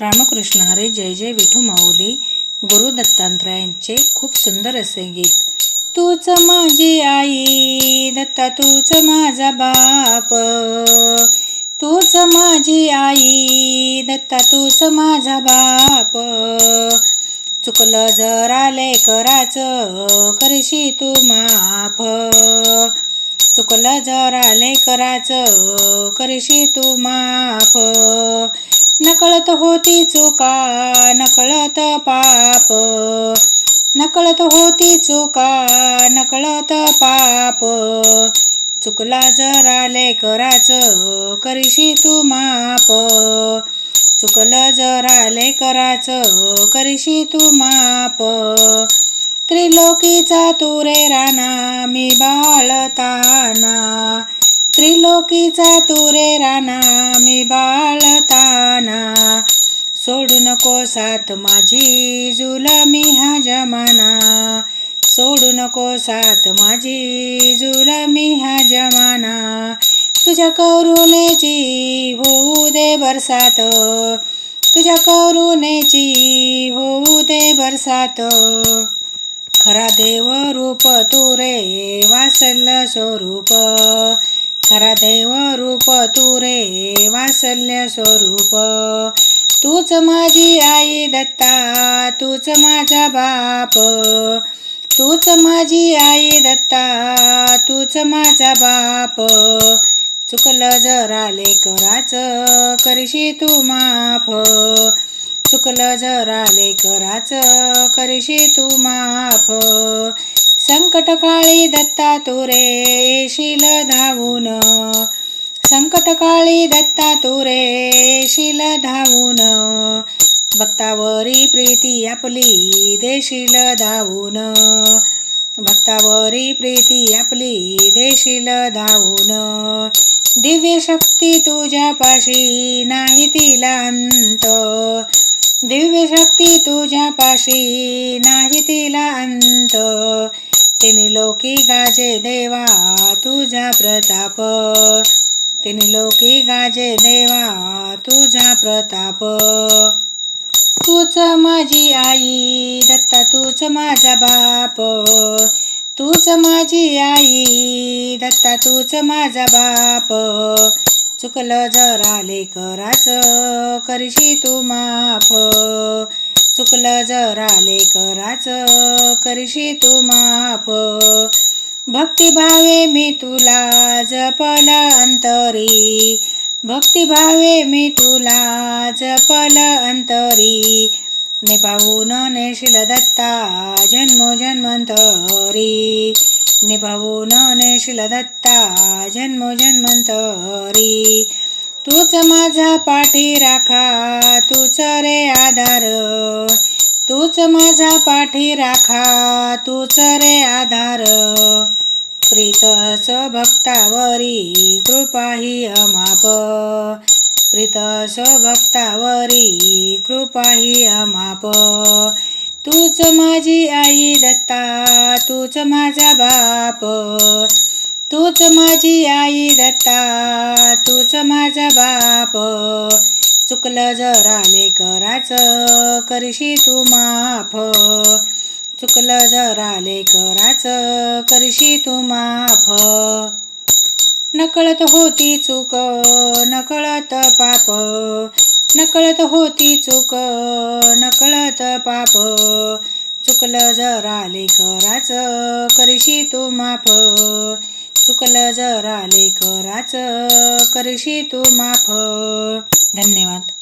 रामकृष्ण हरे जय जय विठू माऊली. गुरु दत्तांत्रयांचे खूप सुंदर असे गीत. तूच माझी आई दत्ता तूच माझा बाप. तूच माझी आई दत्ता तूच माझा बाप. चुकलं जरा लेकराचं करशी तू माफ. चुकलं जरा लेकराचं करशी तू माफ. नकळत होती चुका नकळत पाप. नकळत होती चुका नकळत पाप. चुकला जरा लेकराचं करीशी तू माप. चुकलं जरा लेकराचं करीशी तू माप. त्रिलोकीचा तुरे राणा मी बाळताना त्रिलोकीचा तुरे राणा मी बाळताना सोडू नको साथ माझी जुलमी हा जमाना. सोडू नको साथ माझी जुलमी हा जमाना. तुझ्या करुणेची होऊ दे बरसात. तुझ्या करुणेची होऊ दे बरसात. खरा देव रूप तुरे वासल स्वरूप. अरादेव रूप तू रे वासल्य स्वरूप. तूच माझी आई दत्ता तूच माझा बाप. तूच माझी आई दत्ता तूच माझा बाप. चुकलं जरा लेकराचं करशी तू माफ. चुकलं जरा लेकराचं करशी तू माफ. संकट काळी दत्ता तुरे येशील धावून. संकट काळी दत्ता तुरे येशील धावून. भक्तावरी प्रीती आपली देशील धावून. भक्तावरी प्रीती आपली देशील धावून. दिव्य शक्ती तुझ्या पाशी नाही तिला अंत. दिव्य शक्ती तुझ्या पाशी नाही तिला अंत. तिने लोकी गाजे देवा तुझा प्रताप. तिने लोकी गाजे देवा तुझा प्रताप. तूच माझी आई दत्ता तूच माझा बाप. तूच माझी आई दत्ता तूच माझा बाप. चुकलं जरा लेकराचं करशी तू माफ. चुकलं जरा लेकराचं करशी तू माफ. भक्तिभावे मी तुला जपल अंतरी. भक्तिभावे मी तुला जपल अंतरी. निभावून नेशील दत्ता जन्मोजन्मंतरी निभावून नेशील दत्ता जन्मोजन्मंतरी तूच माझा पाठी राखा तूच रे आधार. तूच माझा पाठी राखा तूच रे आधार. प्रीतस भक्तावरी कृपाही अमाप. प्रीतस भक्तावरी कृपाही अमाप. तूच माझी आई दत्ता तूच माझा बाप. तूच माझी आई दत्ता तूच माझा बाप. चुकलं जरा लेकराचं करशी तू माफ. चुकलं जरा लेकराचं करशी तू माफ. नकळत होती चूक नकळत पाप. नकळत होती चूक नकळत पाप. चुकलं जरा लेकराचं करशी तू माफ. चुकलं जरा लेकराचं करशी तू माफ. धन्यवाद.